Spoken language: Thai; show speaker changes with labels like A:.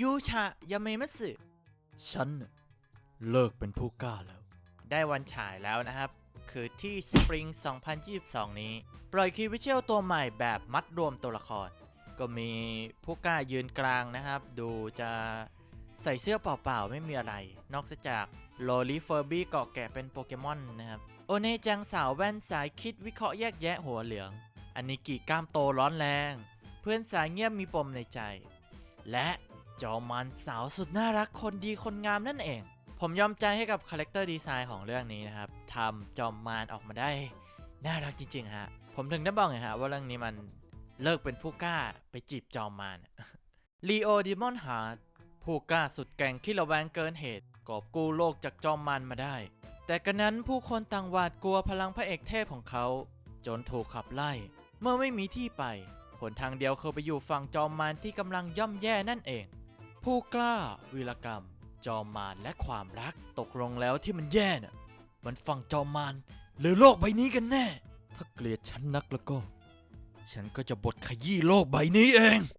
A: ยูชายาเมมัตสึ
B: ฉันน่ะเลิกเป็นผู้กล้าแล้ว
A: ได้วันฉายแล้วนะครับ คือที่ Spring 2022 นี้ ปล่อยคีวิเชียลตัวใหม่แบบมัดรวมตัวละคร ก็มีผู้กล้ายืนกลางนะครับ ดูจะใส่เสื้อเปล่าๆ ไม่มีอะไร นอกจากโลลีเฟอร์บี้เกาะแกะเป็นโปเกมอนนะครับ โอเนจังสาวแว่นสายคิดวิเคราะห์แยกแยะหัวเหลือง อันนิกิกล้ามโตร้อนแรง เพื่อนสายเงียบมีปมในใจ และ จอมันสาวสุดน่ารักคนดีคนงามนั่นเอง ผมยอมใจให้กับคาแรคเตอร์ดีไซน์ของเรื่องนี้นะครับทำจอมมารออกมาได้ น่ารักจริงๆฮะผมถึงได้บอกไงฮะว่าเรื่องนี้มันเลิกเป็นผู้กล้าไปจีบจอมมารลีโอดิมอนฮาร์ดผู้กล้าสุดแก่งที่ระแวงเกินเหตุ กอบกู้โลกจากจอมมารมาได้ แต่กันนั้นผู้คนต่างหวาดกลัวพลังพระเอกเทพของเขา จนถูกขับไล่ เมื่อไม่มีที่ไปหนทางเดียวคือไปอยู่ฝั่งจอมมารที่กำลังย่ำแย่นั่นเอง ผู้กล้าวีรกรรม จอมมารและความรักตกลงแล้วที่มันแย่น่ะ มันฝั่งจอมมารหรือโลกใบนี้กันแน่
B: ถ้าเกลียดฉันนักแล้วก็ ฉันก็จะบทขยี้โลกใบนี้เอง